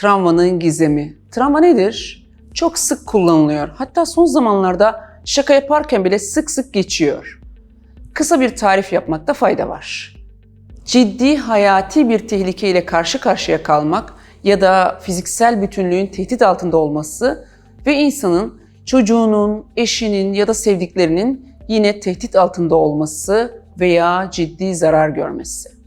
Travmanın gizemi. Travma nedir? Çok sık kullanılıyor. Hatta son zamanlarda şaka yaparken bile sık sık geçiyor. Kısa bir tarif yapmakta fayda var. Ciddi hayati bir tehlikeyle karşı karşıya kalmak ya da fiziksel bütünlüğün tehdit altında olması ve insanın çocuğunun, eşinin ya da sevdiklerinin yine tehdit altında olması veya ciddi zarar görmesi.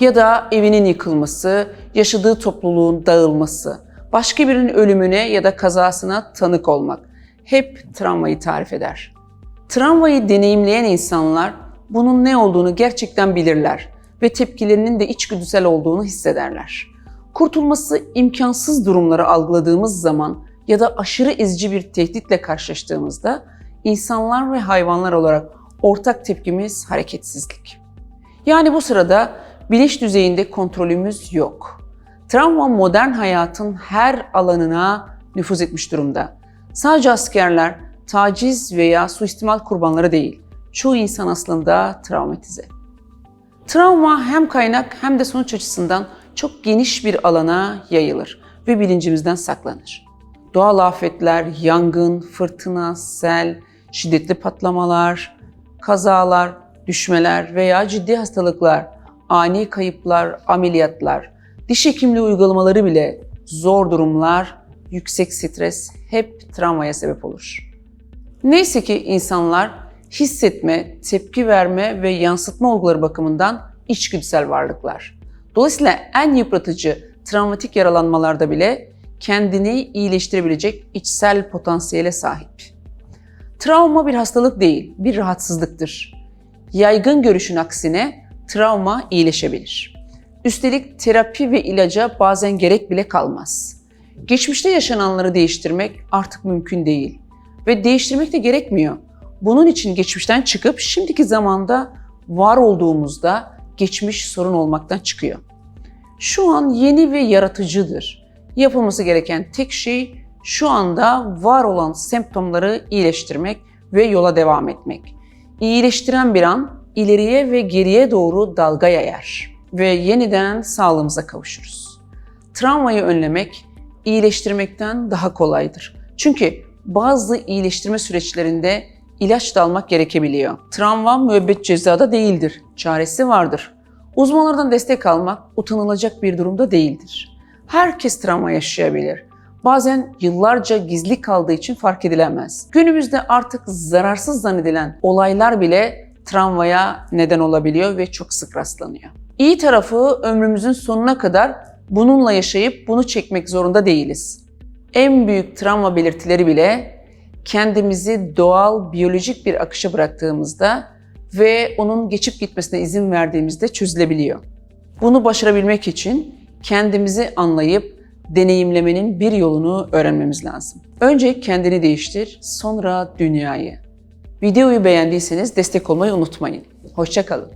Ya da evinin yıkılması, yaşadığı topluluğun dağılması, başka birinin ölümüne ya da kazasına tanık olmak hep travmayı tarif eder. Travmayı deneyimleyen insanlar bunun ne olduğunu gerçekten bilirler ve tepkilerinin de içgüdüsel olduğunu hissederler. Kurtulması imkansız durumları algıladığımız zaman ya da aşırı ezici bir tehditle karşılaştığımızda insanlar ve hayvanlar olarak ortak tepkimiz hareketsizlik. Yani bu sırada bilinç düzeyinde kontrolümüz yok. Travma modern hayatın her alanına nüfuz etmiş durumda. Sadece askerler, taciz veya suistimal kurbanları değil. Çoğu insan aslında travmatize. Travma hem kaynak hem de sonuç açısından çok geniş bir alana yayılır ve bilincimizden saklanır. Doğal afetler, yangın, fırtına, sel, şiddetli patlamalar, kazalar, düşmeler veya ciddi hastalıklar, ani kayıplar, ameliyatlar, diş hekimliği uygulamaları bile zor durumlar, yüksek stres hep travmaya sebep olur. Neyse ki insanlar hissetme, tepki verme ve yansıtma olguları bakımından içgüdüsel varlıklar. Dolayısıyla en yıpratıcı travmatik yaralanmalarda bile kendini iyileştirebilecek içsel potansiyele sahip. Travma bir hastalık değil, bir rahatsızlıktır. Yaygın görüşün aksine travma iyileşebilir. Üstelik terapi ve ilaca bazen gerek bile kalmaz. Geçmişte yaşananları değiştirmek artık mümkün değil ve değiştirmek de gerekmiyor. Bunun için geçmişten çıkıp şimdiki zamanda var olduğumuzda geçmiş sorun olmaktan çıkıyor. Şu an yeni ve yaratıcıdır. Yapılması gereken tek şey şu anda var olan semptomları iyileştirmek ve yola devam etmek. İyileştiren bir an ileriye ve geriye doğru dalga yayar ve yeniden sağlığımıza kavuşuruz. Travmayı önlemek iyileştirmekten daha kolaydır. Çünkü bazı iyileştirme süreçlerinde ilaç da almak gerekebiliyor. Travma müebbet cezada değildir. Çaresi vardır. Uzmanlardan destek almak utanılacak bir durumda değildir. Herkes travma yaşayabilir. Bazen yıllarca gizli kaldığı için fark edilemez. Günümüzde artık zararsız zannedilen olaylar bile travmaya neden olabiliyor ve çok sık rastlanıyor. İyi tarafı ömrümüzün sonuna kadar bununla yaşayıp bunu çekmek zorunda değiliz. En büyük travma belirtileri bile kendimizi doğal, biyolojik bir akışa bıraktığımızda ve onun geçip gitmesine izin verdiğimizde çözülebiliyor. Bunu başarabilmek için kendimizi anlayıp deneyimlemenin bir yolunu öğrenmemiz lazım. Önce kendini değiştir, sonra dünyayı. Videoyu beğendiyseniz destek olmayı unutmayın. Hoşçakalın.